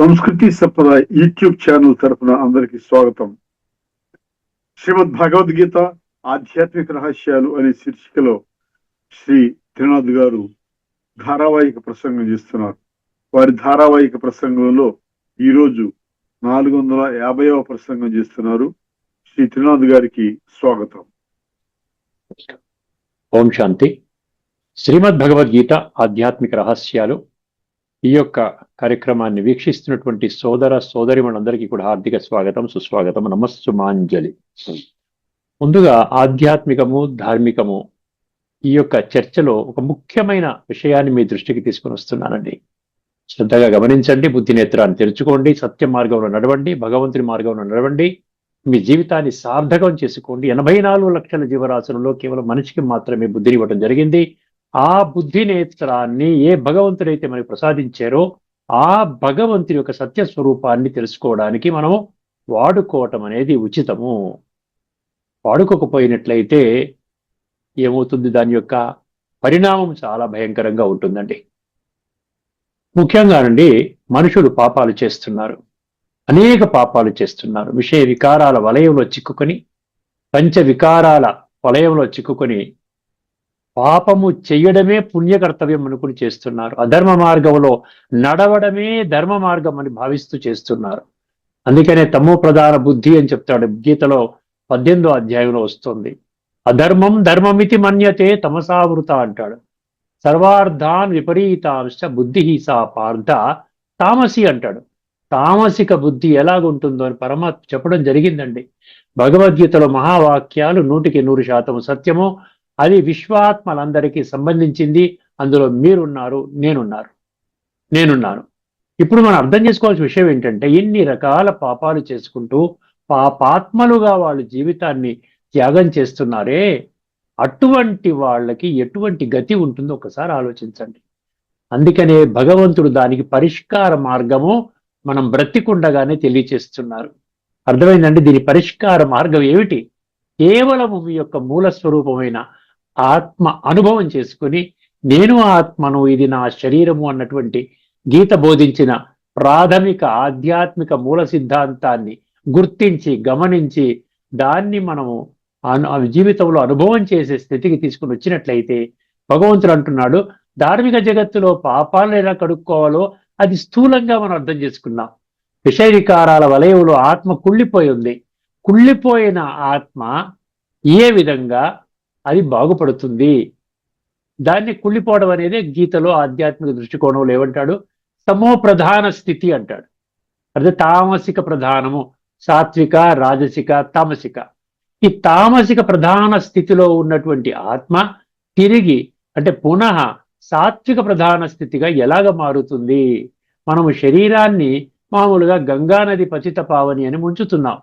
సంస్కృతి సంప్రదాయ YouTube channel తరఫున అందరికి స్వాగతం. శ్రీమద్ భగవద్గీత ఆధ్యాత్మిక రహస్యాలు అనే శీర్షికలో శ్రీ త్రినాథ్ గారు ధారావాహిక ప్రసంగం చేస్తున్నారు. వారి ధారావాహిక ప్రసంగంలో ఈరోజు నాలుగు వందల యాభైవ ప్రసంగం చేస్తున్నారు. శ్రీ త్రినాథ్ గారికి స్వాగతం. ఓం శాంతి. శ్రీమద్ భగవద్గీత ఆధ్యాత్మిక రహస్యాలు ఈ యొక్క కార్యక్రమాన్ని వీక్షిస్తున్నటువంటి సోదర సోదరి మనందరికీ కూడా హార్దిక స్వాగతం సుస్వాగతం నమస్సుమాంజలి. ముందుగా ఆధ్యాత్మికము ధార్మికము ఈ యొక్క చర్చలో ఒక ముఖ్యమైన విషయాన్ని మీ దృష్టికి తీసుకుని వస్తున్నానండి. శ్రద్ధగా గమనించండి బుద్ధి నేత్రాన్ని తెరుచుకోండి సత్య మార్గంలో నడవండి భగవంతుని మార్గంలో నడవండి మీ జీవితాన్ని సార్థకం చేసుకోండి. ఎనభై నాలుగు లక్షల జీవరాశులలో కేవలం మనిషికి మాత్రమే బుద్ధిని ఇవ్వడం జరిగింది. ఆ బుద్ధి నేత్రాన్ని ఏ భగవంతుడైతే మనకి ప్రసాదించారో ఆ భగవంతుని యొక్క సత్య స్వరూపాన్ని తెలుసుకోవడానికి మనం వాడుకోవటం అనేది ఉచితము. వాడుకోకపోయినట్లయితే ఏమవుతుంది? దాని యొక్క పరిణామం చాలా భయంకరంగా ఉంటుందండి. ముఖ్యంగానండి మనుషులు పాపాలు చేస్తున్నారు. అనేక పాపాలు చేస్తున్నారు. విషయ వికారాల వలయంలో చిక్కుకొని పంచ వికారాల వలయంలో చిక్కుకొని పాపము చెయ్యడమే పుణ్యకర్తవ్యం అనుకుని చేస్తున్నారు. అధర్మ మార్గంలో నడవడమే ధర్మ మార్గం అని భావిస్తూ చేస్తున్నారు. అందుకనే తమో ప్రధాన బుద్ధి అని చెప్తాడు. గీతలో పద్దెనిమిదో అధ్యాయంలో వస్తుంది. అధర్మం ధర్మమితి మన్యతే తమసావృత అంటాడు. సర్వార్థాన్ విపరీతాంశ బుద్ధి సా పార్థ తామసి అంటాడు. తామసిక బుద్ధి ఎలాగుంటుందో అని పరమాత్మ చెప్పడం జరిగిందండి. భగవద్గీతలో మహావాక్యాలు నూటికి నూరు శాతం సత్యము అది విశ్వాత్మలందరికీ సంబంధించింది. అందులో మీరున్నారు నేనున్నారు నేనున్నాను. ఇప్పుడు మనం అర్థం చేసుకోవాల్సిన విషయం ఏంటంటే ఎన్ని రకాల పాపాలు చేసుకుంటూ పాపాత్మలుగా వాళ్ళు జీవితాన్ని త్యాగం చేస్తున్నారే అటువంటి వాళ్ళకి ఎటువంటి గతి ఉంటుందో ఒకసారి ఆలోచించండి. అందుకనే భగవంతుడు దానికి పరిష్కార మార్గము మనం బ్రతికుండగానే తెలియచేస్తున్నారు. అర్థమైందండి? దీని పరిష్కార మార్గం ఏమిటి? కేవలము మీ యొక్క మూల స్వరూపమైన ఆత్మ అనుభవం చేసుకుని నేను ఆత్మను ఇది నా శరీరము అన్నటువంటి గీత బోధించిన ప్రాథమిక ఆధ్యాత్మిక మూల సిద్ధాంతాన్ని గుర్తించి గమనించి దాన్ని మనము జీవితంలో అనుభవం చేసే స్థితికి తీసుకుని వచ్చినట్లయితే భగవంతుడు అంటున్నాడు ధార్మిక జగత్తులో పాపాలను ఎలా కడుక్కోవాలో అది స్థూలంగా మనం అర్థం చేసుకున్నాం. విషయ వికారాల వలయంలో ఆత్మ కుళ్ళిపోయి ఉంది. కుళ్ళిపోయిన ఆత్మ ఏ విధంగా అది బాగుపడుతుంది. దాన్ని కుళ్ళిపోవడం అనేది గీతలో ఆధ్యాత్మిక దృష్టికోణంలో ఏమంటాడు సమో ప్రధాన స్థితి అంటాడు. అదే తామసిక ప్రధానము. సాత్విక రాజసిక తామసిక. ఈ తామసిక ప్రధాన స్థితిలో ఉన్నటువంటి ఆత్మ తిరిగి అంటే పునః సాత్విక ప్రధాన స్థితిగా ఎలాగ మారుతుంది? మనము శరీరాన్ని మామూలుగా గంగా నది పతిత పావని అని ముంచుతున్నాం.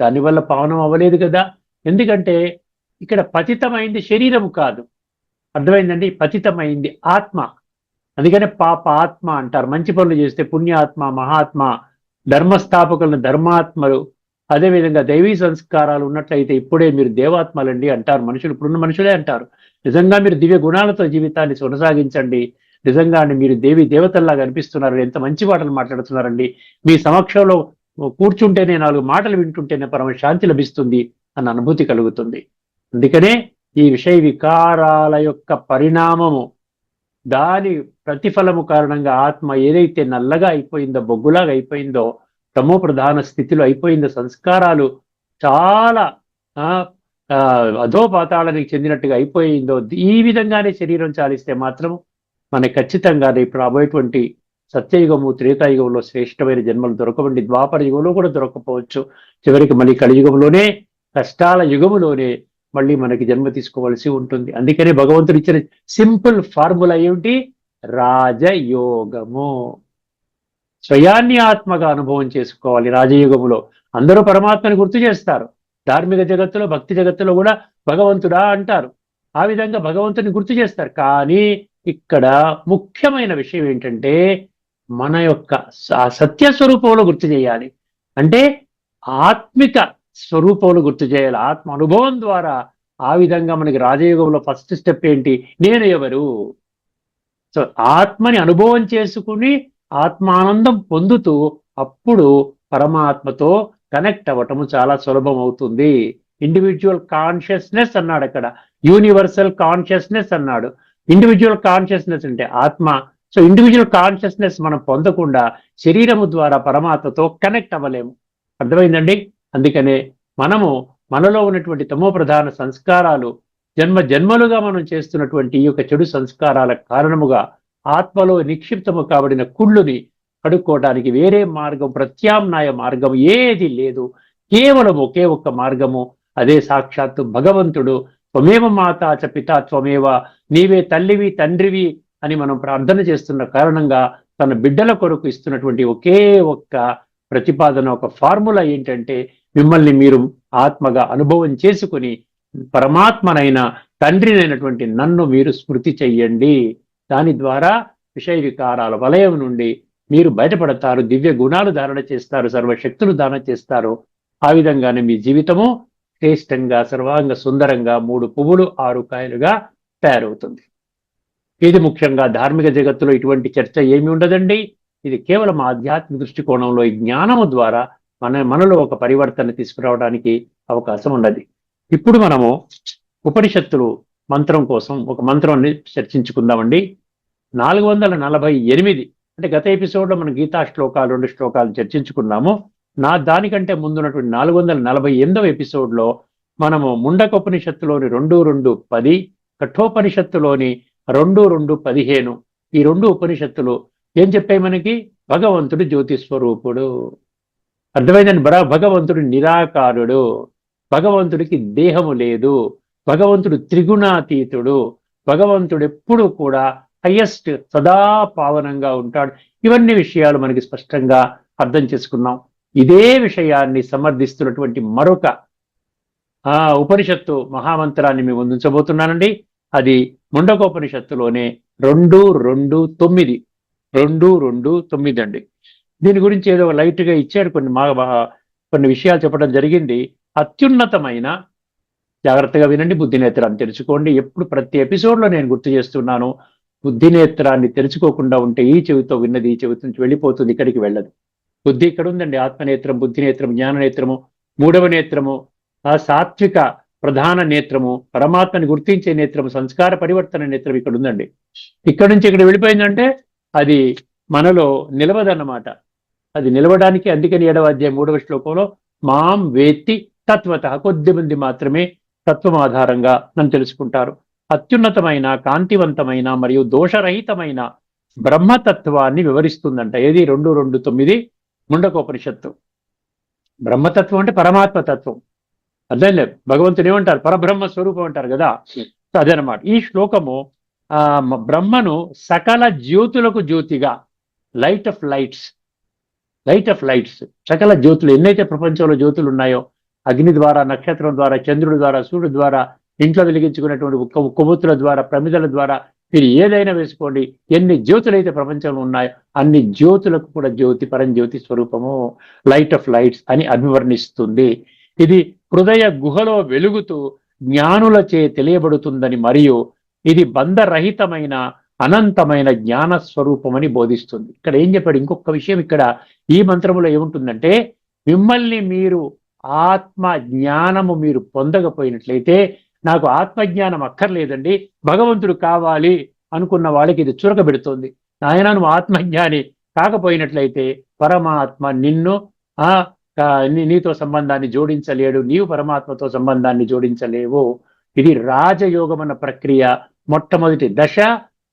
దానివల్ల పావనం అవ్వలేదు కదా. ఎందుకంటే ఇక్కడ పతితమైంది శరీరం కాదు. అర్థమైందండి? పతితమైంది ఆత్మ. అందుకనే పాప ఆత్మ అంటారు. మంచి పనులు చేస్తే పుణ్యాత్మ మహాత్మ ధర్మస్థాపకులను ధర్మాత్మలు. అదేవిధంగా దైవీ సంస్కారాలు ఉన్నట్లయితే ఇప్పుడే మీరు దేవాత్మలండి అంటారు. మనుషులు ఇప్పుడున్న మనుషులే అంటారు. నిజంగా మీరు దివ్య గుణాలతో జీవితాన్ని కొనసాగించండి. నిజంగానే మీరు దేవి దేవతల్లాగా అనిపిస్తున్నారు. ఎంత మంచి మాటలు మాట్లాడుతున్నారండి. మీ సమక్షంలో కూర్చుంటేనే నాలుగు మాటలు వింటుంటేనే పరమ శాంతి లభిస్తుంది అన్న అనుభూతి కలుగుతుంది. అందుకనే ఈ విషయ వికారాల యొక్క పరిణామము దాని ప్రతిఫలము కారణంగా ఆత్మ ఏదైతే నల్లగా అయిపోయిందో బొగ్గులాగా అయిపోయిందో తమో ప్రధాన స్థితిలో అయిపోయిందో సంస్కారాలు చాలా అధోపాతాళానికి చెందినట్టుగా అయిపోయిందో ఈ విధంగానే శరీరం చాలిస్తే మాత్రం మనకి ఖచ్చితంగా రేపు రాబోయేటువంటి సత్యయుగము త్రేతాయుగంలో శ్రేష్టమైన జన్మలు దొరకవండి. ద్వాపర యుగంలో కూడా దొరకపోవచ్చు. చివరికి మళ్ళీ కలియుగంలోనే కష్టాల యుగములోనే మళ్ళీ మనకి జన్మ తీసుకోవాల్సి ఉంటుంది. అందుకనే భగవంతుడు ఇచ్చిన సింపుల్ ఫార్ములా ఏమిటి? రాజయోగము. స్వయాన్ని ఆత్మగా అనుభవం చేసుకోవాలి రాజయోగములో. అందరూ పరమాత్మని గుర్తు చేస్తారు. ధార్మిక జగత్తులో భక్తి జగత్తులో కూడా భగవంతుడా అంటారు. ఆ విధంగా భగవంతుని గుర్తు చేస్తారు. కానీ ఇక్కడ ముఖ్యమైన విషయం ఏంటంటే మన యొక్క సత్య స్వరూపంలో గుర్తు చేయాలి. అంటే ఆత్మిక స్వరూపమును గుర్తు చేయాలి. ఆత్మ అనుభవం ద్వారా ఆ విధంగా మనకి రాజయోగంలో ఫస్ట్ స్టెప్ ఏంటి? నేను ఎవరు? సో ఆత్మని అనుభవం చేసుకుని ఆత్మానందం పొందుతూ అప్పుడు పరమాత్మతో కనెక్ట్ అవ్వటము చాలా సులభం అవుతుంది ఇండివిజువల్ కాన్షియస్నెస్ అన్నాడు అక్కడ. యూనివర్సల్ కాన్షియస్నెస్ అన్నాడు. ఇండివిజువల్ కాన్షియస్నెస్ అంటే ఆత్మ. సో ఇండివిజువల్ కాన్షియస్నెస్ మనం పొందకుండా శరీరము ద్వారా పరమాత్మతో కనెక్ట్ అవ్వలేము. అర్థమైందండి? అందుకనే మనము మనలో ఉన్నటువంటి తమో ప్రధాన సంస్కారాలు జన్మ జన్మలుగా మనం చేస్తున్నటువంటి ఈ యొక్క చెడు సంస్కారాల కారణముగా ఆత్మలో నిక్షిప్తము కాబడిన కుళ్ళుని కడుక్కోవడానికి వేరే మార్గం ప్రత్యామ్నాయ మార్గం ఏది లేదు. కేవలం ఒకే ఒక్క మార్గము. అదే సాక్షాత్తు భగవంతుడు త్వమేవ మాత చ పితా త్వమేవ నీవే తల్లివి తండ్రివి అని మనం ప్రార్థన చేస్తున్న కారణంగా తన బిడ్డల కొరకు ఇస్తున్నటువంటి ఒకే ఒక్క ప్రతిపాదన ఒక ఫార్ములా ఏంటంటే మిమ్మల్ని మీరు ఆత్మగా అనుభవం చేసుకుని పరమాత్మనైన తండ్రినైనటువంటి నన్ను మీరు స్మృతి చెయ్యండి. దాని ద్వారా విషయ వికారాల వలయం నుండి మీరు బయటపడతారు. దివ్య గుణాలు ధారణ చేస్తారు. సర్వశక్తులు ధారణ చేస్తారు. ఆ విధంగానే మీ జీవితము శ్రేష్టంగా సర్వాంగ సుందరంగా మూడు పువ్వులు ఆరు కాయలుగా తయారవుతుంది. ఇది ముఖ్యంగా ధార్మిక జగత్తులో ఇటువంటి చర్చ ఏమి ఉండదండి. ఇది కేవలం ఆధ్యాత్మిక దృష్టికోణంలో ఈ జ్ఞానము ద్వారా మన మనలో ఒక పరివర్తన తీసుకురావడానికి అవకాశం ఉన్నది. ఇప్పుడు మనము ఉపనిషత్తులు మంత్రం కోసం ఒక మంత్రాన్ని చర్చించుకుందామండి. నాలుగు వందల నలభై ఎనిమిది అంటే గత ఎపిసోడ్లో మనం గీతా శ్లోకాలు రెండు శ్లోకాలు చర్చించుకున్నాము. నా దానికంటే ముందున్నటువంటి నాలుగు వందల నలభై ఎనిమిదవ ఎపిసోడ్లో మనము ముండకోపనిషత్తులోని రెండు రెండు పది కఠోపనిషత్తులోని రెండు రెండు పదిహేను ఈ రెండు ఉపనిషత్తులు ఏం చెప్పాయి మనకి? భగవంతుడు జ్యోతి స్వరూపుడు అర్థమైందని బరా భగవంతుడు నిరాకారుడు. భగవంతుడికి దేహము లేదు. భగవంతుడు త్రిగుణాతీతుడు. భగవంతుడు ఎప్పుడు కూడా హయ్యెస్ట్ సదా పావనంగా ఉంటాడు. ఇవన్నీ విషయాలు మనకి స్పష్టంగా అర్థం చేసుకున్నాం. ఇదే విషయాన్ని సమర్థిస్తున్నటువంటి మరొక ఆ ఉపనిషత్తు మహామంత్రాన్ని మేము ముందుంచబోతున్నానండి అది ముండకోపనిషత్తులోనే రెండు రెండు తొమ్మిది. రెండు రెండు తొమ్మిది అండి. దీని గురించి ఏదో లైట్గా ఇచ్చాడు కొన్ని మా కొన్ని విషయాలు చెప్పడం జరిగింది. అత్యున్నతమైన జాగ్రత్తగా వినండి బుద్ధినేత్రాన్ని తెరుచుకోండి ఎప్పుడు ప్రతి ఎపిసోడ్లో నేను గుర్తు చేస్తున్నాను బుద్ధినేత్రాన్ని తెరుచుకోకుండా ఉంటే ఈ చెవితో విన్నది ఈ చెవితో నుంచి వెళ్ళిపోతుంది ఇక్కడికి వెళ్ళదు. బుద్ధి ఇక్కడ ఉందండి ఆత్మనేత్రం బుద్ధినేత్రం జ్ఞాననేత్రము మూడవ నేత్రము ఆ సాత్విక ప్రధాన నేత్రము పరమాత్మని గుర్తించే నేత్రము సంస్కార పరివర్తన నేత్రం ఇక్కడ ఉందండి ఇక్కడ నుంచి ఇక్కడ వెళ్ళిపోయిందంటే అది మనలో నిలవదన్నమాట. అది నిలవడానికి అందుకని ఏడవ అధ్యాయం మూడవ శ్లోకంలో మాం వేత్తి తత్వత. కొద్ది మంది మాత్రమే తత్వం ఆధారంగా నన్ను తెలుసుకుంటారు. అత్యున్నతమైన కాంతివంతమైన మరియు దోషరహితమైన బ్రహ్మతత్వాన్ని వివరిస్తుందంట. ఏది? రెండు రెండు తొమ్మిది ముండకోపనిషత్తు. బ్రహ్మతత్వం అంటే పరమాత్మ తత్వం లేదు. భగవంతుడు ఏమంటారు? పరబ్రహ్మ స్వరూపం అంటారు కదా? సో అదనమాట ఈ శ్లోకము ఆ బ్రహ్మను సకల జ్యోతులకు జ్యోతిగా light of lights light of lights సకల జ్యోతులు ఎన్నైతే ప్రపంచంలో జ్యోతులు ఉన్నాయో అగ్ని ద్వారా నక్షత్రం ద్వారా చంద్రుడి ద్వారా సూర్యుడు ద్వారా ఇంట్లో వెలిగించుకున్నటువంటి ఉక్క కొవ్వొత్తుల ద్వారా ప్రమిదల ద్వారా మీరు ఏదైనా వేసుకోండి. ఎన్ని జ్యోతులు అయితే ప్రపంచంలో ఉన్నాయో అన్ని జ్యోతులకు కూడా జ్యోతి పరంజ్యోతి స్వరూపము. లైట్ ఆఫ్ లైట్స్ అని అభివర్ణిస్తుంది. ఇది హృదయ గుహలో వెలుగుతూ జ్ఞానులచే తెలియబడుతుందని మరియు ఇది బంధరహితమైన అనంతమైన జ్ఞాన స్వరూపమని బోధిస్తుంది. ఇక్కడ ఏం చెప్పాడు? ఇంకొక విషయం ఇక్కడ ఈ మంత్రములో ఏముంటుందంటే మిమ్మల్ని మీరు ఆత్మ జ్ఞానము మీరు పొందకపోయినట్లయితే నాకు ఆత్మజ్ఞానం అక్కర్లేదండి భగవంతుడు కావాలి అనుకున్న వాళ్ళకి ఇది చురకబెడుతోంది. నాయన నువ్వు ఆత్మజ్ఞాని కాకపోయినట్లయితే పరమాత్మ నిన్ను ఆ నీతో సంబంధాన్ని జోడించలేడు నీవు పరమాత్మతో సంబంధాన్ని జోడించలేవు. ఇది రాజయోగం అన్న ప్రక్రియ మొట్టమొదటి దశ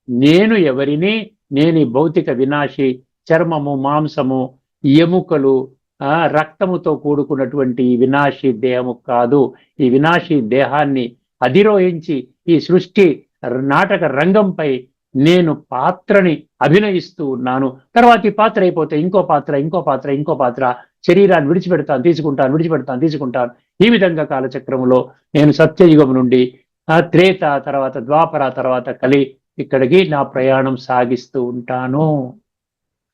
నేను ఎవరిని? నేను భౌతిక వినాశి చర్మము మాంసము ఎముకలు ఆ రక్తముతో కూడుకున్నటువంటి ఈ వినాశి దేహము కాదు. ఈ వినాశి దేహాన్ని అధిరోహించి ఈ సృష్టి నాటక రంగంపై నేను పాత్రని అభినయిస్తూ ఉన్నాను. తర్వాత ఈ పాత్ర అయిపోతే ఇంకో పాత్ర ఇంకో పాత్ర ఇంకో పాత్ర. శరీరాన్ని విడిచిపెడతాను తీసుకుంటాను విడిచిపెడతాను తీసుకుంటాను. ఈ విధంగా కాలచక్రములో నేను సత్యయుగం నుండి త్రేత తర్వాత ద్వాపర తర్వాత కలి ఇక్కడికి నా ప్రయాణం సాగిస్తూ ఉంటాను.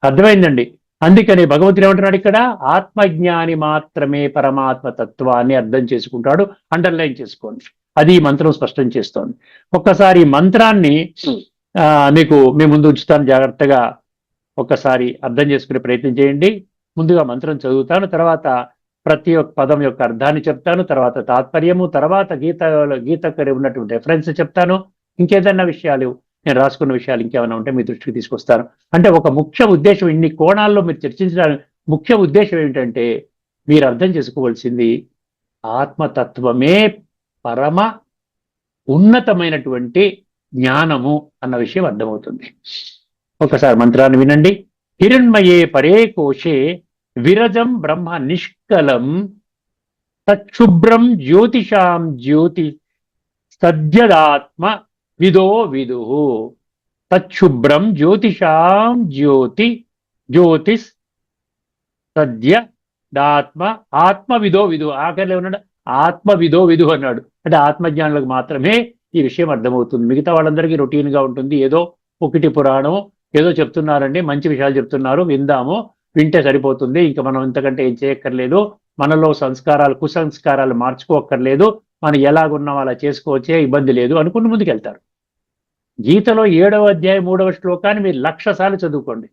అర్థమైందండి? అందుకని భగవంతుడు ఏమంటున్నాడు ఇక్కడ? ఆత్మజ్ఞాని మాత్రమే పరమాత్మ తత్వాన్ని అర్థం చేసుకుంటాడు అండర్లైన్ చేసుకోండి. అది ఈ మంత్రం స్పష్టం చేస్తోంది. ఒక్కసారి ఈ మంత్రాన్ని ఆ, మీకు మీ ముందు ఉంచుతాను జాగ్రత్తగా ఒక్కసారి అర్థం చేసుకునే ప్రయత్నం చేయండి. ముందుగా మంత్రం చదువుతాను తర్వాత ప్రతి ఒక్క పదం యొక్క అర్థాన్ని చెప్తాను తర్వాత తాత్పర్యము తర్వాత గీత గీతకు ఉన్నటువంటి రెఫరెన్స్ చెప్తాను. ఇంకేదన్నా విషయాలు నేను రాసుకున్న విషయాలు ఇంకేమైనా ఉంటే మీ దృష్టికి తీసుకొస్తాను. అంటే ఒక ముఖ్య ఉద్దేశం ఇన్ని కోణాల్లో మీరు చర్చించడానికి ముఖ్య ఉద్దేశం ఏమిటంటే మీరు అర్థం చేసుకోవాల్సింది ఆత్మతత్వమే పరమ ఉన్నతమైనటువంటి జ్ఞానము అన్న విషయం అర్థమవుతుంది. ఒకసారి మంత్రాన్ని వినండి. హిరణ్మయే పరే కోశే విరజం బ్రహ్మ నిష్కలం తచ్చుభ్రం జ్యోతిషాం జ్యోతి సద్యదాత్మ విదో విదు తచ్చుభ్రం జ్యోతిషాం జ్యోతి జ్యోతిష్ సద్య దాత్మ ఆత్మ విదో. విదు ఆఖరిలో ఉన్నాడు ఆత్మ విదో విదు అన్నాడు. అంటే ఆత్మజ్ఞానులకు మాత్రమే ఈ విషయం అర్థమవుతుంది. మిగతా వాళ్ళందరికీ రొటీన్గా ఉంటుంది. ఏదో ఒకటి పురాణం ఏదో చెప్తున్నారండి మంచి విషయాలు చెప్తున్నారు విందాము వింటే సరిపోతుంది. ఇంకా మనం ఇంతకంటే ఏం చేయక్కర్లేదు. మనలో సంస్కారాలు కుసంస్కారాలు మార్చుకోక్కర్లేదు. మనం ఎలాగున్నాం అలా చేసుకోవచ్చే ఇబ్బంది లేదు అనుకుని ముందుకెళ్తారు. గీతలో ఏడవ అధ్యాయం మూడవ శ్లోకాన్ని మీరు లక్ష సార్లు చదువుకోండి.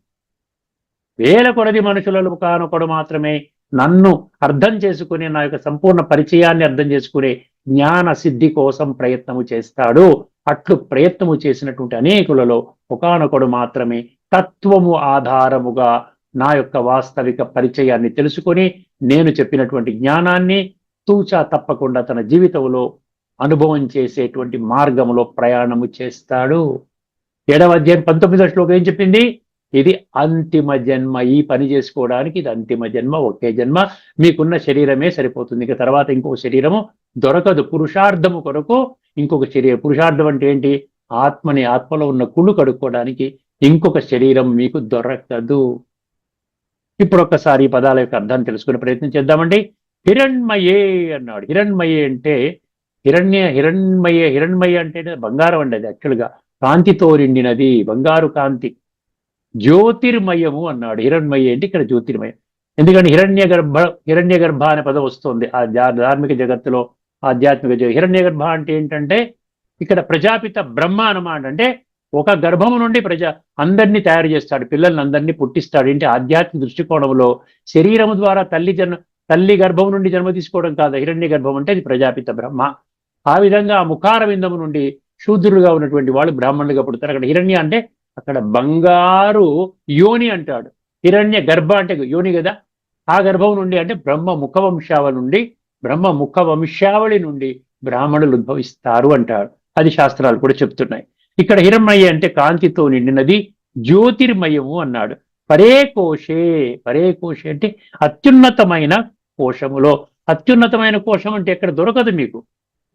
వేల కొలది మనుషులలో కానొకడు మాత్రమే నన్ను అర్థం చేసుకుని నా యొక్క సంపూర్ణ పరిచయాన్ని అర్థం చేసుకునే జ్ఞాన సిద్ధి కోసం ప్రయత్నము చేస్తాడు. అట్లు ప్రయత్నము చేసినటువంటి అనేకులలో ఒకనొకడు మాత్రమే తత్వము ఆధారముగా నా యొక్క వాస్తవిక పరిచయాన్ని తెలుసుకొని నేను చెప్పినటువంటి జ్ఞానాన్ని తూచా తప్పకుండా తన జీవితంలో అనుభవం చేసేటువంటి మార్గంలో ప్రయాణము చేస్తాడు. ఏడవ అధ్యాయం పంతొమ్మిదో శ్లోకం ఏం చెప్పింది? ఇది అంతిమ జన్మ. ఈ పని చేసుకోవడానికి ఇది అంతిమ జన్మ ఒకే జన్మ. మీకున్న శరీరమే సరిపోతుంది. ఇంకా తర్వాత ఇంకొక శరీరము దొరకదు. పురుషార్థము కొరకు ఇంకొక శరీరం పురుషార్థం అంటే ఏంటి? ఆత్మని ఆత్మలో ఉన్న కుళ్ళు కడుక్కోవడానికి ఇంకొక శరీరం మీకు దొరకదు. ఇప్పుడు ఒక్కసారి ఈ పదాల యొక్క అర్థాన్ని తెలుసుకునే ప్రయత్నం చేద్దామండి. హిరణ్మయే అన్నాడు. హిరణ్మయే అంటే హిరణ్య హిరణ్మయ హిరణ్మయ అంటే బంగారం అండి అది యాక్చువల్గా కాంతితో నిండినది బంగారు కాంతి. జ్యోతిర్మయము అన్నాడు. హిరణ్మయ అంటే ఇక్కడ జ్యోతిర్మయం. ఎందుకంటే హిరణ్య గర్భ హిరణ్య గర్భ అనే పదం వస్తుంది. ఆ ధార్మిక జగత్తులో ఆధ్యాత్మిక జగత్ హిరణ్య గర్భ అంటే ఏంటంటే ఇక్కడ ప్రజాపిత బ్రహ్మ అనమాట అంటే ఒక గర్భము నుండి ప్రజా అందరినీ తయారు చేస్తాడు పిల్లల్ని అందరినీ పుట్టిస్తాడు. ఏంటి? ఆధ్యాత్మిక దృష్టికోణంలో శరీరము ద్వారా తల్లి జన్మ తల్లి గర్భం నుండి జన్మ తీసుకోవడం కాదు హిరణ్య గర్భం అంటే అది ప్రజాపిత బ్రహ్మ. ఆ విధంగా ఆ ముఖార విందము నుండి శూద్రులుగా ఉన్నటువంటి వాళ్ళు బ్రాహ్మణులుగా పుడతారు. అక్కడ హిరణ్య అంటే అక్కడ బంగారు యోని అంటాడు. హిరణ్య గర్భ అంటే యోని కదా. ఆ గర్భం నుండి అంటే బ్రహ్మ ముఖ వంశావళి నుండి బ్రహ్మ ముఖ వంశావళి నుండి బ్రాహ్మణులు ఉద్భవిస్తారు అంటాడు. అది శాస్త్రాలు కూడా చెప్తున్నాయి. ఇక్కడ హిరణ్మయ్య అంటే కాంతితో నిండినది జ్యోతిర్మయము అన్నాడు. పరే కోశే పరే కోశే అంటే అత్యున్నతమైన కోశములో. అత్యున్నతమైన కోశం అంటే ఎక్కడ దొరకదు మీకు.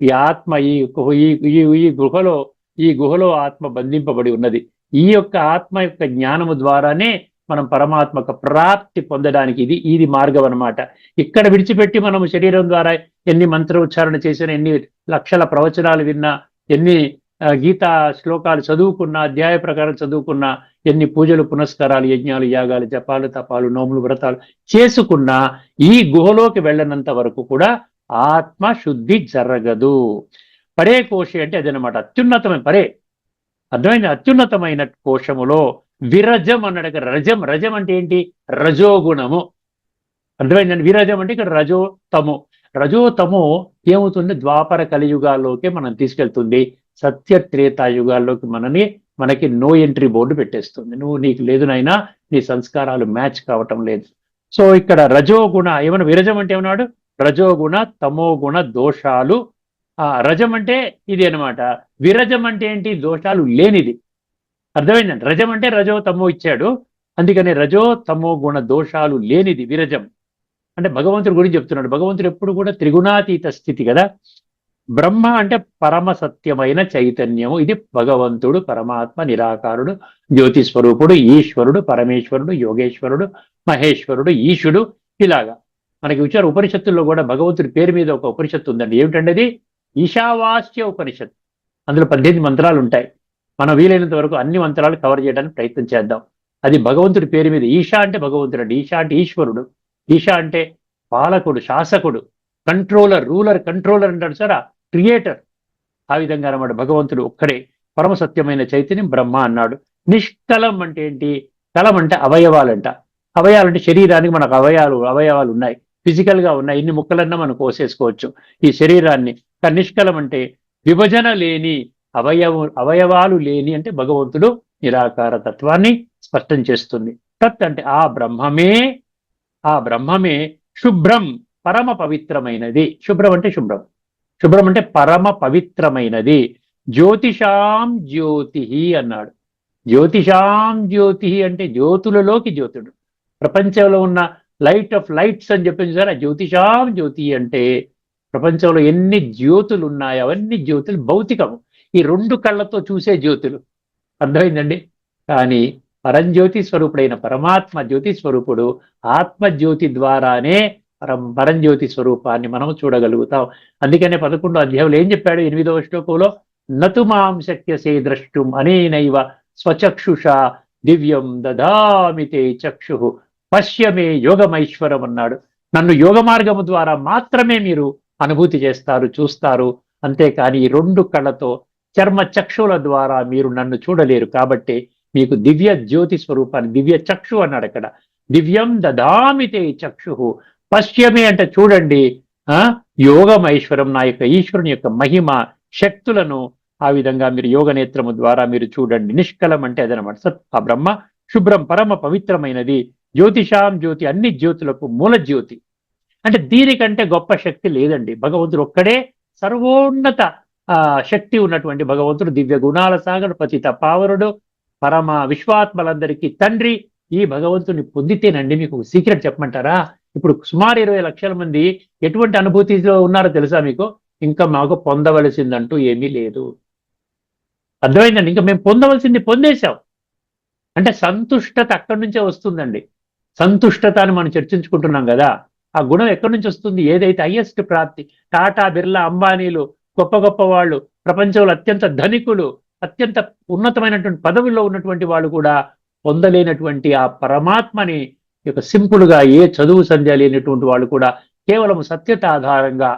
ఈ ఆత్మ ఈ ఈ ఈ- గుహలో ఈ గుహలో ఆత్మ బంధింపబడి ఉన్నది. ఈ యొక్క ఆత్మ యొక్క జ్ఞానము ద్వారానే మనం పరమాత్మక ప్రాప్తి పొందడానికి ఇది ఇది మార్గం అన్నమాట. ఇక్కడ విడిచిపెట్టి మనం శరీరం ద్వారా ఎన్ని మంత్ర ఉచ్చారణ చేసినా ఎన్ని లక్షల ప్రవచనాలు విన్నా ఎన్ని గీతా శ్లోకాలు చదువుకున్న అధ్యాయ ప్రకారం చదువుకున్న ఎన్ని పూజలు పునస్కారాలు యజ్ఞాలు యాగాలు జపాలు తపాలు నోములు వ్రతాలు చేసుకున్న ఈ గుహలోకి వెళ్ళనంత వరకు కూడా ఆత్మ శుద్ధి జరగదు. పరే కోశ అంటే అదనమాట అత్యున్నతమైన పరే అర్థమైంది? అత్యున్నతమైన కోశములో విరజం అన్నాడు ఇక్కడ రజం రజం అంటే ఏంటి? రజోగుణము. అర్థమైందండి? విరజం అంటే ఇక్కడ రజోతము. రజోతము ఏమవుతుంది ద్వాపర కలియుగాల్లోకి మనం తీసుకెళ్తుంది. సత్య త్రేతాయుగాల్లోకి మనని మనకి నో ఎంట్రీ బోర్డు పెట్టేస్తుంది. నువ్వు నీకు లేదు నాయనా నీ సంస్కారాలు మ్యాచ్ కావటం లేదు. సో ఇక్కడ రజోగుణ ఏమైనా విరజం అంటే ఏమన్నాడు? రజోగుణ తమోగుణ దోషాలు. ఆ రజం అంటే ఇది అన్నమాట. విరజం అంటే ఏంటి? దోషాలు లేనిది. అర్థమైందండి? రజం అంటే రజో తమో ఇచ్చాడు. అందుకని రజో తమో గుణ దోషాలు లేనిది విరజం. అంటే భగవంతుడి గురించి చెప్తున్నాడు. భగవంతుడు ఎప్పుడు కూడా త్రిగుణాతీత స్థితి కదా? బ్రహ్మ అంటే పరమ సత్యమైన చైతన్యము. ఇది భగవంతుడు పరమాత్మ నిరాకారుడు జ్యోతి స్వరూపుడు ఈశ్వరుడు పరమేశ్వరుడు యోగేశ్వరుడు మహేశ్వరుడు ఈశుడు ఇలాగా. మనకి వచ్చారు ఉపనిషత్తుల్లో కూడా భగవంతుడి పేరు మీద ఒక ఉపనిషత్తు ఉందండి. ఏమిటంటే అది? ఈశావాస్య ఉపనిషత్ అందులో పద్దెనిమిది మంత్రాలు ఉంటాయి. మనం వీలైనంత వరకు అన్ని మంత్రాలు కవర్ చేయడానికి ప్రయత్నం చేద్దాం. అది భగవంతుడి పేరు మీద ఈశా అంటే భగవంతుడు అండి. ఈశా అంటే ఈశ్వరుడు. ఈశా అంటే పాలకుడు శాసకుడు కంట్రోలర్ రూలర్ కంట్రోలర్ అంటాడు సార్. క్రియేటర్. ఆ విధంగా అన్నమాట భగవంతుడు ఒక్కడే. పరమ సత్యమైన చైతన్యం బ్రహ్మ అన్నాడు. నిష్కలం అంటే ఏంటి? కలం అంటే అవయవాలంట. అవయవాలంటే శరీరానికి మనకు అవయవాలు అవయవాలు ఉన్నాయి. ఫిజికల్గా ఉన్నాయి. ఇన్ని ముక్కలన్నా మనం కోసేసుకోవచ్చు ఈ శరీరాన్ని. కానీ నిష్కలం అంటే విభజన లేని అవయవ అవయవాలు లేని అంటే భగవంతుడు నిరాకార తత్వాన్ని స్పష్టం చేస్తుంది. తత్ అంటే ఆ బ్రహ్మమే ఆ బ్రహ్మమే శుభ్రం పరమ పవిత్రమైనది. శుభ్రం అంటే శుభ్రం. శుభ్రం అంటే పరమ పవిత్రమైనది. జ్యోతిషాం జ్యోతి అన్నాడు. జ్యోతిషాం జ్యోతి అంటే జ్యోతులలోకి జ్యోతుడు. ప్రపంచంలో ఉన్న లైట్ ఆఫ్ లైట్స్ అని చెప్పింది సార్ ఆ జ్యోతిషాం జ్యోతి అంటే ప్రపంచంలో ఎన్ని జ్యోతులు ఉన్నాయో అవన్నీ జ్యోతులు భౌతికము. ఈ రెండు కళ్ళతో చూసే జ్యోతులు. అర్థమైందండి? కానీ పరంజ్యోతి స్వరూపుడైన పరమాత్మ జ్యోతి స్వరూపుడు ఆత్మజ్యోతి ద్వారానే పరంజ్యోతి స్వరూపాన్ని మనం చూడగలుగుతాం. అందుకనే పదకొండో అధ్యాయంలో ఏం చెప్పాడు? ఎనిమిదవ శ్లోకంలో నతు మాం శక్యసే ద్రష్టుం అనేనైవ స్వచక్షుష దివ్యం దదామితే చక్షు. పశ్యమే యోగమైశ్వరం అన్నాడు. నన్ను యోగ మార్గము ద్వారా మాత్రమే మీరు అనుభూతి చేస్తారు చూస్తారు. అంతేకాని ఈ రెండు కళ్ళతో చర్మ చక్షుల ద్వారా మీరు నన్ను చూడలేరు. కాబట్టి మీకు దివ్య జ్యోతి స్వరూపాన్ని దివ్య చక్షు అన్నాడు అక్కడ. దివ్యం దదామితే చక్షు. పశ్యమే అంటే చూడండి ఆ యోగమైశ్వరం నా యొక్క ఈశ్వరుని యొక్క మహిమ శక్తులను ఆ విధంగా మీరు యోగ నేత్రము ద్వారా మీరు చూడండి. నిష్కలం అంటే అదనమాట. సత్ ఆ బ్రహ్మ శుభ్రం పరమ పవిత్రమైనది. జ్యోతిషాం జ్యోతి అన్ని జ్యోతులకు మూల జ్యోతి. అంటే దీనికంటే గొప్ప శక్తి లేదండి. భగవంతుడు ఒక్కడే సర్వోన్నత ఆ శక్తి ఉన్నటువంటి భగవంతుడు. దివ్య గుణాల సాగరు పతిత పావరుడు పరమ విశ్వాత్మలందరికీ తండ్రి. ఈ భగవంతుని పొందితేనండి మీకు ఒక సీక్రెట్ చెప్పమంటారా? ఇప్పుడు సుమారు ఇరవై లక్షల మంది ఎటువంటి అనుభూతిలో ఉన్నారో తెలుసా మీకు? ఇంకా మాకు పొందవలసిందంటూ ఏమీ లేదు. అర్థమైందండి? ఇంకా మేము పొందవలసింది పొందేశాం. అంటే సంతుష్టత అక్కడి నుంచే వస్తుందండి. సంతుష్టత అని మనం చర్చించుకుంటున్నాం కదా. ఆ గుణం ఎక్కడి నుంచి వస్తుంది? ఏదైతే హయ్యెస్ట్ ప్రాప్తి టాటా బిర్లా అంబానీలు గొప్ప గొప్ప వాళ్ళు ప్రపంచంలో అత్యంత ధనికులు అత్యంత ఉన్నతమైనటువంటి పదవుల్లో ఉన్నటువంటి వాళ్ళు కూడా పొందలేనటువంటి ఆ పరమాత్మని యొక్క సింపుల్గా ఏ చదువు సంధ్య లేనటువంటి వాళ్ళు కూడా కేవలం సత్యత ఆధారంగా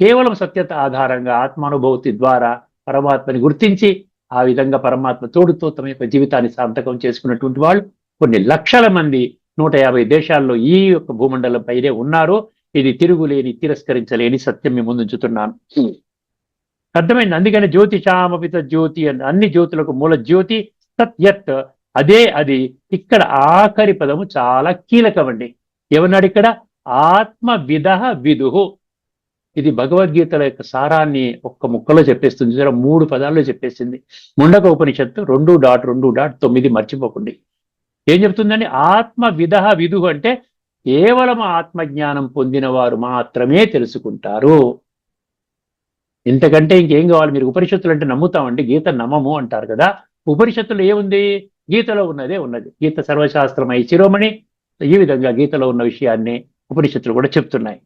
కేవలం సత్యత ఆధారంగా ఆత్మానుభూతి ద్వారా పరమాత్మని గుర్తించి ఆ విధంగా పరమాత్మ తోడుతో తమ యొక్క జీవితాన్ని సార్థకం చేసుకున్నటువంటి వాళ్ళు కొన్ని లక్షల మంది నూట యాభై దేశాల్లో ఈ యొక్క భూమండలం పైనే ఉన్నారు ఇది తిరుగులేని తిరస్కరించలేని సత్యం మీ ముందుంచుతున్నాను అర్థమైంది? అందుకని జ్యోతిషామపిత జ్యోతి అని అన్ని జ్యోతులకు మూల జ్యోతి సత్యత్. అదే అది ఇక్కడ ఆఖరి పదము చాలా కీలకమండి. ఏమన్నాడు ఇక్కడ ఆత్మ విధ విదుహు ఇది భగవద్గీతల యొక్క సారాన్ని ఒక్క ముక్కలో చెప్పేస్తుంది. చూసారా? మూడు పదాల్లో చెప్పేసింది. ముండక ఉపనిషత్తు రెండు డాట్ రెండు డాట్ తొమ్మిది మర్చిపోకండి. ఏం చెప్తుందండి? ఆత్మ విధ విదుహు అంటే కేవలం ఆత్మజ్ఞానం పొందిన వారు మాత్రమే తెలుసుకుంటారు. ఇంతకంటే ఇంకేం కావాలి? మీరు ఉపనిషత్తులు అంటే నమ్ముతామండి. గీత నమ్మము అంటారు కదా. ఉపనిషత్తులు ఏముంది? గీతలో ఉన్నదే ఉన్నది. గీత సర్వశాస్త్రమై శిరోమణి. ఈ విధంగా గీతలో ఉన్న విషయాన్ని ఉపనిషత్తులు కూడా చెప్తున్నాయి.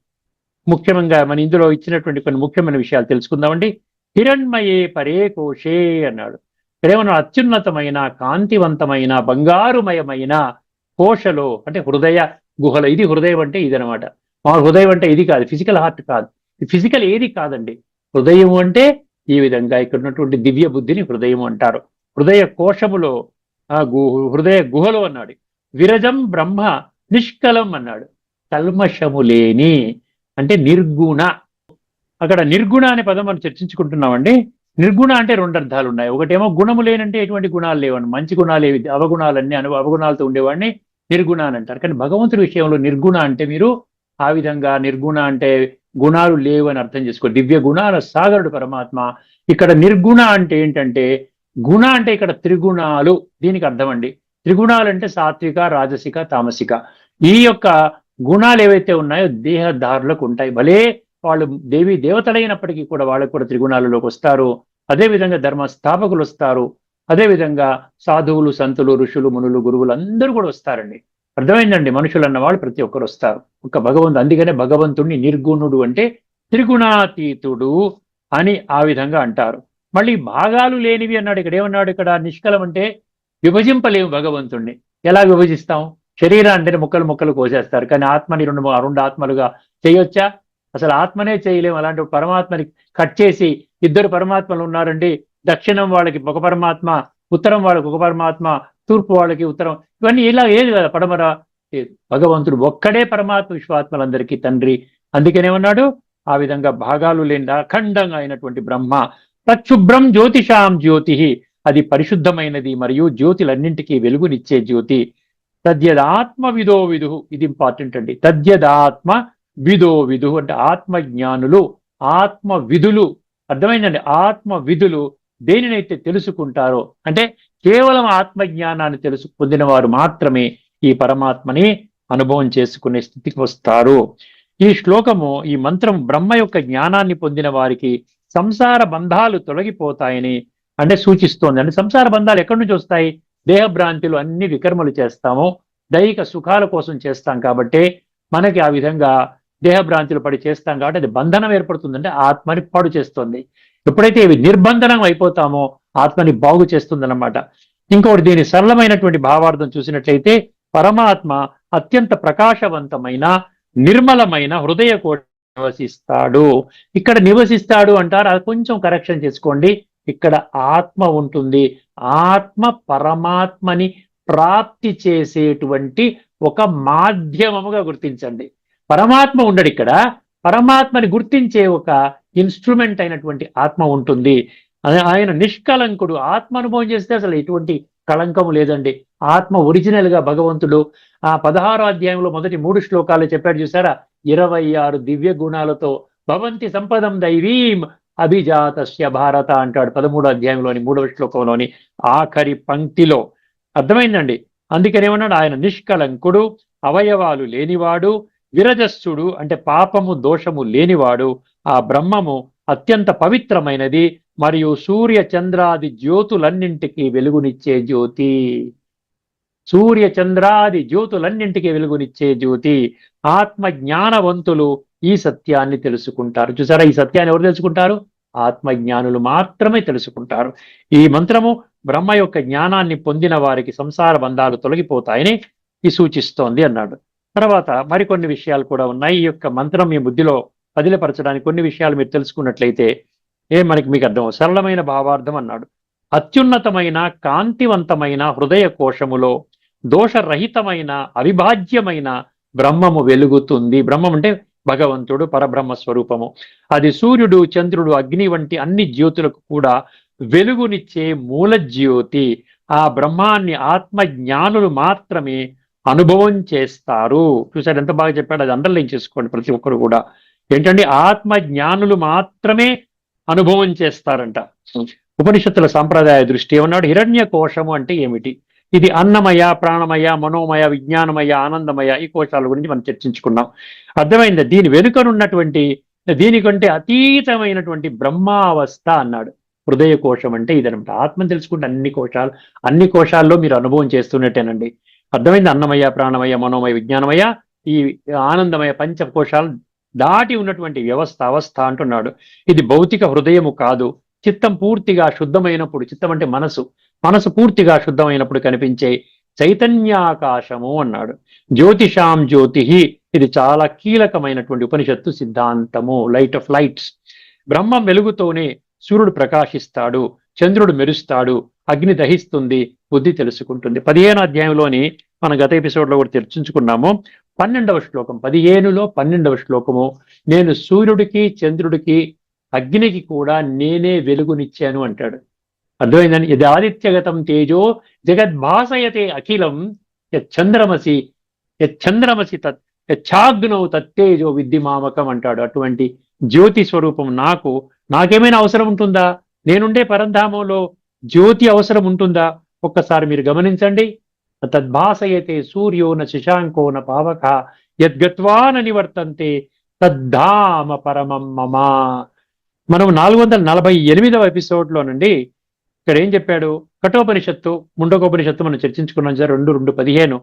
ముఖ్యంగా మన ఇందులో ఇచ్చినటువంటి కొన్ని ముఖ్యమైన విషయాలు తెలుసుకుందామండి. హిరణ్మయే పరే కోశే అన్నాడు. ఇక్కడేమన్నా అత్యున్నతమైన కాంతివంతమైన బంగారుమయమైన కోశలో అంటే హృదయ గుహల ఇది హృదయం అంటే ఇది మా హృదయం అంటే ఇది కాదు ఫిజికల్ హార్ట్ కాదు. ఫిజికల్ ఏది కాదండి. హృదయం అంటే ఈ విధంగా ఇక్కడ ఉన్నటువంటి దివ్య బుద్ధిని హృదయం అంటారు. హృదయ కోశములో ఆ గు హృదయ గుహలో అన్నాడు. విరజం బ్రహ్మ నిష్కలం అన్నాడు. కల్మషము లేని అంటే నిర్గుణ. అక్కడ నిర్గుణ అనే పదం మనం చర్చించుకుంటున్నామండి. నిర్గుణ అంటే రెండు అర్థాలు ఉన్నాయి. ఒకటేమో గుణము లేనంటే ఎటువంటి గుణాలు లేవని మంచి గుణాలు ఏవి? అవగుణాలన్నీ అను అవగుణాలతో ఉండేవాడిని నిర్గుణ అని అంటారు. కానీ భగవంతుడి విషయంలో నిర్గుణ అంటే మీరు ఆ విధంగా నిర్గుణ అంటే గుణాలు లేవు అని అర్థం చేసుకో దివ్య గుణాల సాగరుడు పరమాత్మ. ఇక్కడ నిర్గుణ అంటే ఏంటంటే గుణ అంటే ఇక్కడ త్రిగుణాలు. దీనికి అర్థం అండి త్రిగుణాలు అంటే సాత్విక రాజసిక తామసిక. ఈ యొక్క గుణాలు ఏవైతే ఉన్నాయో దేహదారులకు ఉంటాయి. భలే వాళ్ళు దేవి దేవతలైనప్పటికీ కూడా వాళ్ళకు కూడా త్రిగుణాలలోకి వస్తారు. అదే విధంగా ధర్మ స్థాపకులు వస్తారు. అదే విధంగా సాధువులు సంతులు ఋషులు మునులు గురువులు అందరూ కూడా వస్తారండి. అర్థమైందండి? మనుషులు అన్నవాళ్ళు ప్రతి ఒక్కరు వస్తారు. ఒక భగవంతు అందుకనే భగవంతుడిని నిర్గుణుడు అంటే త్రిగుణాతీతుడు అని ఆ విధంగా అంటారు. మళ్ళీ భాగాలు లేనివి అన్నాడు. ఇక్కడ ఏమన్నాడు? ఇక్కడ నిష్కలం అంటే విభజింపలేము భగవంతుణ్ణి. ఎలా విభజిస్తాం? శరీరాన్ని ముక్కలు ముక్కలు కోసేస్తారు. కానీ ఆత్మని రెండు రెండు ఆత్మలుగా చేయొచ్చా? అసలు ఆత్మనే చేయలేము. అలాంటి పరమాత్మని కట్ చేసి ఇద్దరు పరమాత్మలు ఉన్నారండి. దక్షిణం వాళ్ళకి ఒక పరమాత్మ ఉత్తరం వాళ్ళకి ఒక పరమాత్మ తూర్పు వాళ్ళకి ఉత్తరం. ఇవన్నీ ఇలా ఏది కదా. పడమర భగవంతుడు ఒక్కడే పరమాత్మ విశ్వాత్మలందరికీ తండ్రి. అందుకనేమన్నాడు ఆ విధంగా భాగాలు లేని అఖండంగా అయినటువంటి బ్రహ్మ ప్రక్షుభ్రం జ్యోతిషాం జ్యోతి. అది పరిశుద్ధమైనది మరియు జ్యోతిలన్నింటికీ వెలుగునిచ్చే జ్యోతి. తద్యదాత్మ విదో. విదు ఇది ఇంపార్టెంట్ అండి. తద్యదాత్మ విదో విదు అంటే ఆత్మ జ్ఞానులు ఆత్మ విధులు అర్థమైందండి? ఆత్మ విధులు దేనినైతే తెలుసుకుంటారో అంటే కేవలం ఆత్మ జ్ఞానాన్ని తెలుసు పొందిన వారు మాత్రమే ఈ పరమాత్మని అనుభవం చేసుకునే స్థితికి వస్తారు. ఈ శ్లోకము ఈ మంత్రం బ్రహ్మ యొక్క జ్ఞానాన్ని పొందిన వారికి సంసార బంధాలు తొలగిపోతాయని అంటే సూచిస్తోంది. అంటే సంసార బంధాలు ఎక్కడి నుంచి వస్తాయి? దేహభ్రాంతులు అన్ని వికర్మలు చేస్తాము. దైహిక సుఖాల కోసం చేస్తాం కాబట్టి మనకి ఆ విధంగా దేహభ్రాంతులు పడి చేస్తాం కాబట్టి అది బంధనం ఏర్పడుతుందంటే ఆత్మని పాడు చేస్తుంది. ఎప్పుడైతే ఇవి నిర్బంధనం అయిపోతామో ఆత్మని బాగు చేస్తుందన్నమాట. ఇంకొకటి దీని సరళమైనటువంటి భావార్థం చూసినట్లయితే పరమాత్మ అత్యంత ప్రకాశవంతమైన నిర్మలమైన హృదయ కోట నివసిస్తాడు. ఇక్కడ నివసిస్తాడు అంటారు. అది కొంచెం కరెక్షన్ చేసుకోండి. ఇక్కడ ఆత్మ ఉంటుంది. ఆత్మ పరమాత్మని ప్రాప్తి చేసేటువంటి ఒక మాధ్యమముగా గుర్తించండి. పరమాత్మ ఉండడు ఇక్కడ. పరమాత్మని గుర్తించే ఒక ఇన్స్ట్రుమెంట్ అయినటువంటి ఆత్మ ఉంటుంది. ఆయన- నిష్కలంకుడు. ఆత్మ అనుభవం చేస్తే అసలు ఎటువంటి కళంకము లేదండి. ఆత్మ ఒరిజినల్గా భగవంతుడు. ఆ పదహారో అధ్యాయంలో మొదటి మూడు శ్లోకాలు చెప్పాడు చూసారా? ఇరవై ఆరు దివ్య గుణాలతో భవంతి సంపదం దైవీం అభిజాతస్య భారత అంటాడు పదమూడో అధ్యాయంలోని మూడవ శ్లోకంలోని ఆఖరి పంక్తిలో. అర్థమైందండి? అందుకనేమన్నాడు ఆయన నిష్కలంకుడు అవయవాలు లేనివాడు విరజస్సుడు అంటే పాపము దోషము లేనివాడు. ఆ బ్రహ్మము అత్యంత పవిత్రమైనది మరియు సూర్య చంద్రాది జ్యోతులన్నింటికి వెలుగునిచ్చే జ్యోతి. సూర్య చంద్రాది జ్యోతులన్నింటికి వెలుగునిచ్చే జ్యోతి. ఆత్మ జ్ఞానవంతులు ఈ సత్యాన్ని తెలుసుకుంటారు. చూసారా? ఈ సత్యాన్ని ఎవరు తెలుసుకుంటారు? ఆత్మజ్ఞానులు మాత్రమే తెలుసుకుంటారు. ఈ మంత్రము బ్రహ్మ యొక్క జ్ఞానాన్ని పొందిన వారికి సంసార బంధాలు తొలగిపోతాయని ఈ సూచిస్తోంది అన్నాడు. తర్వాత మరికొన్ని విషయాలు కూడా ఉన్నాయి. ఈ యొక్క మంత్రం మీ బుద్ధిలో పదిలపరచడానికి కొన్ని విషయాలు మీరు తెలుసుకున్నట్లయితే ఏ మనకి మీకు అర్థం సరళమైన భావార్థం అన్నాడు. అత్యున్నతమైన కాంతివంతమైన హృదయ కోశములో దోషరహితమైన అవిభాజ్యమైన బ్రహ్మము వెలుగుతుంది. బ్రహ్మం అంటే భగవంతుడు పరబ్రహ్మ స్వరూపము. అది సూర్యుడు చంద్రుడు అగ్ని వంటి అన్ని జ్యోతులకు కూడా వెలుగునిచ్చే మూల జ్యోతి. ఆ బ్రహ్మాన్ని ఆత్మ జ్ఞానులు మాత్రమే అనుభవం చేస్తారు. చూసారు ఎంత బాగా చెప్పాడు. అది అండర్లైన్ చేసుకోండి ప్రతి ఒక్కరు కూడా. ఏంటంటే ఆత్మ జ్ఞానులు మాత్రమే అనుభవం చేస్తారంట. ఉపనిషత్తుల సాంప్రదాయ దృష్టి ఏమన్నాడు? హిరణ్య కోశము అంటే ఏమిటి? ఇది అన్నమయ ప్రాణమయ మనోమయ విజ్ఞానమయ ఆనందమయ ఈ కోశాల గురించి మనం చర్చించుకున్నాం. అర్థమైందా? దీని వెనుకనున్నటువంటి దీనికంటే అతీతమైనటువంటి బ్రహ్మావస్థ అన్నాడు. హృదయ కోశం అంటే ఇదనమాట ఆత్మ తెలుసుకుంటే అన్ని కోశాలు అన్ని కోశాల్లో మీరు అనుభవం చేస్తున్నట్టేనండి. అర్థమైంది? అన్నమయ ప్రాణమయ మనోమయ విజ్ఞానమయ ఈ ఆనందమయ పంచకోశాలు దాటి ఉన్నటువంటి వ్యవస్థ అవస్థ అంటున్నాడు. ఇది భౌతిక హృదయము కాదు. చిత్తం పూర్తిగా శుద్ధమైనప్పుడు చిత్తం అంటే మనసు. మనసు పూర్తిగా శుద్ధమైనప్పుడు కనిపించే చైతన్యాకాశము అన్నాడు. జ్యోతిషాం జ్యోతి ఇది చాలా కీలకమైనటువంటి ఉపనిషత్తు సిద్ధాంతము లైట్ ఆఫ్ లైట్స్. బ్రహ్మం వెలుగుతోనే సూర్యుడు ప్రకాశిస్తాడు చంద్రుడు మెరుస్తాడు అగ్ని దహిస్తుంది బుద్ధి తెలుసుకుంటుంది. పదిహేను అధ్యాయంలోని మన గత ఎపిసోడ్లో కూడా చర్చించుకున్నాము. పన్నెండవ శ్లోకం పదిహేనులో పన్నెండవ శ్లోకము నేను సూర్యుడికి చంద్రుడికి అగ్నికి కూడా నేనే వెలుగునిచ్చాను అంటాడు. అర్థమైందని ఇది ఆదిత్యగతం తేజో జగద్భాసయతే అఖిలం చంద్రమసి చంద్రమసి తత్ యచ్ఛాగ్నౌ తత్తేజో విద్ధిమామకం అంటాడు. అటువంటి జ్యోతి స్వరూపం నాకు నాకేమైనా అవసరం ఉంటుందా? నేనుండే పరంధామంలో జ్యోతి అవసరం ఉంటుందా? ఒక్కసారి మీరు గమనించండి. తద్భాసయతే సూర్యో న శశాంకో న పావక యద్గత్వా నివర్తంతే తద్ధామ పరమం మమ. మనం నాలుగు వందల నలభై ఎనిమిదవ ఎపిసోడ్లోనండి ఇక్కడ ఏం చెప్పాడు? కఠోపనిషత్తు ముండకోపనిషత్తు మనం చర్చించుకున్నాం సార్ రెండు రెండు పదిహేను.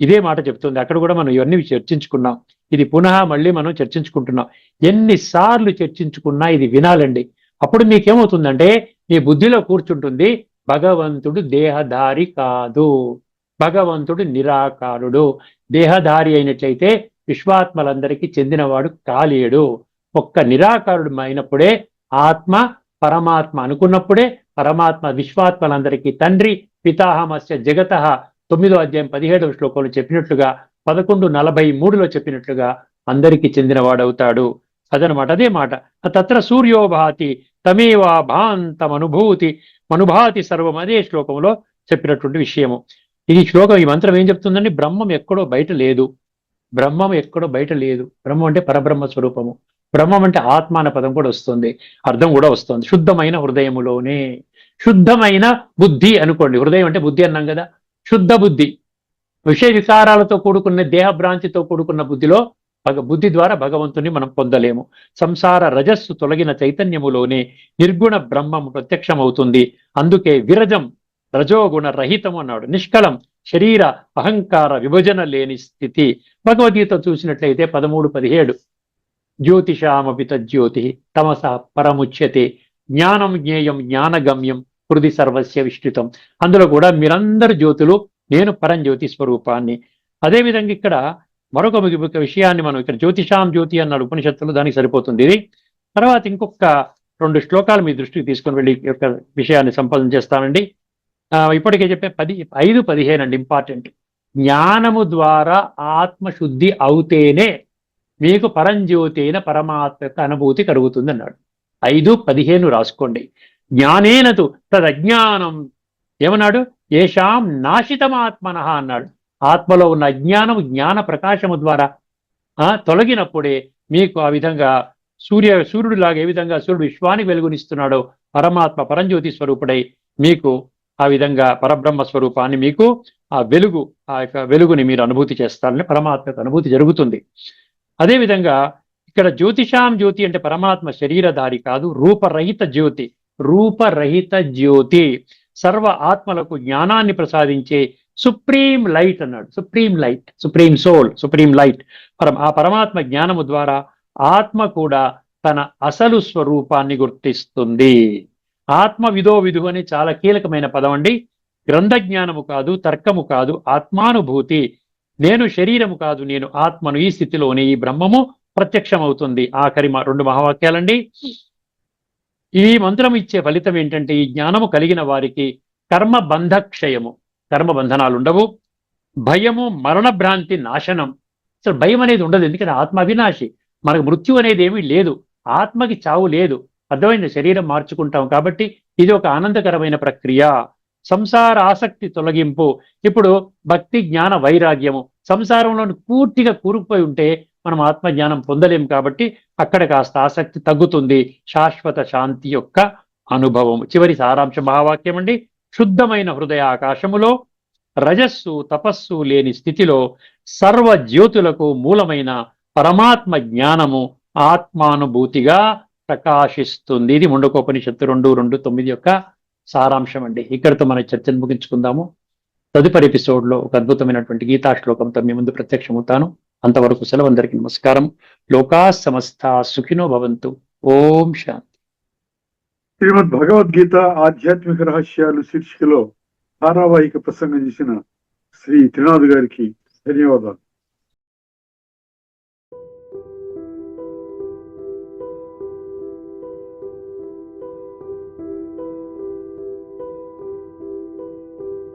ఇదే మాట చెప్తుంది. అక్కడ కూడా మనం ఇవన్నీ చర్చించుకున్నాం. ఇది పునః మళ్ళీ మనం చర్చించుకుంటున్నాం. ఎన్నిసార్లు చర్చించుకున్నా ఇది వినాలండి. అప్పుడు మీకేమవుతుందంటే మీ బుద్ధిలో కూర్చుంటుంది భగవంతుడు దేహధారి కాదు. భగవంతుడు నిరాకారుడు. దేహధారి అయినట్లయితే విశ్వాత్మలందరికీ చెందినవాడు కాలేడు. ఒక్క నిరాకారుడు అయినప్పుడే ఆత్మ పరమాత్మ అనుకున్నప్పుడే పరమాత్మ విశ్వాత్మలందరికీ తండ్రి పితాహమస్య జగత తొమ్మిదో అధ్యాయం పదిహేడవ శ్లోకంలో చెప్పినట్లుగా పదకొండు నలభై మూడులో చెప్పినట్లుగా అందరికీ చెందినవాడవుతాడు. అదనమాట అదే మాట. తత్ర సూర్యోభాతి తమేవా భాంతమనుభూతి మనుభాతి సర్వం అదే శ్లోకంలో చెప్పినటువంటి విషయము. ఈ శ్లోకం ఈ మంత్రం ఏం చెప్తుందండి? బ్రహ్మం ఎక్కడో బయట లేదు. బ్రహ్మం ఎక్కడో బయట లేదు. బ్రహ్మం అంటే పరబ్రహ్మ స్వరూపము. బ్రహ్మం అంటే ఆత్మ అనే పదం కూడా వస్తుంది అర్థం కూడా వస్తుంది. శుద్ధమైన హృదయములోనే శుద్ధమైన బుద్ధి అనుకోండి. హృదయం అంటే బుద్ధి అన్నాం కదా శుద్ధ బుద్ధి. విషయ వికారాలతో కూడుకున్న దేహభ్రాంతితో కూడుకున్న బుద్ధిలో భగ బుద్ధి ద్వారా భగవంతుని మనం పొందలేము. సంసార రజస్సు తొలగిన చైతన్యములోనే నిర్గుణ బ్రహ్మం ప్రత్యక్షమవుతుంది. అందుకే విరజం రజోగుణ రహితం అన్నాడు. నిష్కళం శరీర అహంకార విభజన లేని స్థితి. భగవద్గీత చూసినట్లయితే పదమూడు పదిహేడు. జ్యోతిషామపి తజ్జ్యోతి తమస పరముచ్యతే జ్ఞానం జ్ఞేయం జ్ఞానగమ్యం హృది సర్వస్య విష్ణుతం అందులో కూడా మీరందరు జ్యోతులు నేను పరంజ్యోతి స్వరూపాన్ని. అదేవిధంగా ఇక్కడ మరొక ముఖ్య విషయాన్ని మనం ఇక్కడ జ్యోతిషాం జ్యోతి అన్నాడు ఉపనిషత్తులు దానికి సరిపోతుంది ఇది. తర్వాత ఇంకొక రెండు శ్లోకాలు మీ దృష్టికి తీసుకొని వెళ్ళి యొక్క విషయాన్ని సంపాదన చేస్తానండి. ఇప్పటికే చెప్పే పది ఐదు పదిహేను అండి ఇంపార్టెంట్ జ్ఞానము ద్వారా ఆత్మశుద్ధి అవుతేనే మీకు పరంజ్యోతి అయిన పరమాత్మ అనుభూతి కలుగుతుంది అన్నాడు ఐదు పదిహేను రాసుకోండి. జ్ఞానేనతు తదజ్ఞానం. ఏమన్నాడు? ఏషాం నాశితమాత్మన అన్నాడు. ఆత్మలో ఉన్న అజ్ఞానం జ్ఞాన ప్రకాశము ద్వారా ఆ తొలగినప్పుడే మీకు ఆ విధంగా సూర్య సూర్యుడిలాగా ఏ విధంగా సూర్యుడు విశ్వానికి వెలుగునిస్తున్నాడో పరమాత్మ పరంజ్యోతి స్వరూపుడై మీకు ఆ విధంగా పరబ్రహ్మ స్వరూపాన్ని మీకు ఆ వెలుగు ఆ యొక్క వెలుగుని మీరు అనుభూతి చేస్తారని పరమాత్మకు అనుభూతి జరుగుతుంది. అదేవిధంగా ఇక్కడ జ్యోతిషాం జ్యోతి అంటే పరమాత్మ శరీరధారి కాదు రూపరహిత జ్యోతి రూపరహిత జ్యోతి. సర్వ ఆత్మలకు జ్ఞానాన్ని ప్రసాదించే సుప్రీం లైట్ అన్నాడు. Supreme light supreme soul supreme light. పరం ఆ పరమాత్మ జ్ఞానము ద్వారా ఆత్మ కూడా తన అసలు స్వరూపాన్ని గుర్తిస్తుంది. ఆత్మ విదో విధు అని చాలా కీలకమైన పదం అండి. గ్రంథ జ్ఞానము కాదు తర్కము కాదు ఆత్మానుభూతి. నేను శరీరము కాదు నేను ఆత్మను ఈ స్థితిలోనే ఈ బ్రహ్మము ప్రత్యక్షమవుతుంది. ఆఖరి మా రెండు మహావాక్యాలండి. ఈ మంత్రం ఇచ్చే ఫలితం ఏంటంటే ఈ జ్ఞానము కలిగిన వారికి కర్మ బంధక్షయము. కర్మ బంధనాలు ఉండవు. భయము మరణ భ్రాంతి నాశనం. అసలు భయం అనేది ఉండదు. ఎందుకంటే ఆత్మ అవినాశి. మనకు మృత్యు అనేది ఏమీ లేదు. ఆత్మకి చావు లేదు. అర్థమైన శరీరం మార్చుకుంటాం కాబట్టి ఇది ఒక ఆనందకరమైన ప్రక్రియ. సంసార ఆసక్తి తొలగింపు. ఇప్పుడు భక్తి జ్ఞాన వైరాగ్యము. సంసారంలోని పూర్తిగా కూరుకుపోయి ఉంటే మనం ఆత్మజ్ఞానం పొందలేం కాబట్టి అక్కడ కాస్త ఆసక్తి తగ్గుతుంది. శాశ్వత శాంతి యొక్క అనుభవం. చివరి సారాంశ మహావాక్యం అండి. శుద్ధమైన హృదయ ఆకాశములో రజస్సు తపస్సు లేని స్థితిలో సర్వ జ్యోతులకు మూలమైన పరమాత్మ జ్ఞానము ఆత్మానుభూతిగా ప్రకాశిస్తుంది. ఇది ముండకోపనిషత్తు రెండు రెండు తొమ్మిది యొక్క సారాంశం అండి. ఇక్కడితో మన చర్చను ముగించుకుందాము. తదుపరి ఎపిసోడ్లో ఒక అద్భుతమైనటువంటి గీతా శ్లోకంతో మీ ముందు ప్రత్యక్షమవుతాను. అంతవరకు సెలవు అందరికీ నమస్కారం. లోకా సమస్త సుఖినో భవంతు. ఓం శాంతి. శ్రీమద్ భగవద్గీత ఆధ్యాత్మిక రహస్యాలు శీర్షికలో ధారావాహిక ప్రసంగం చేసిన శ్రీ త్రినాథ్ గారికి ధన్యవాదాలు.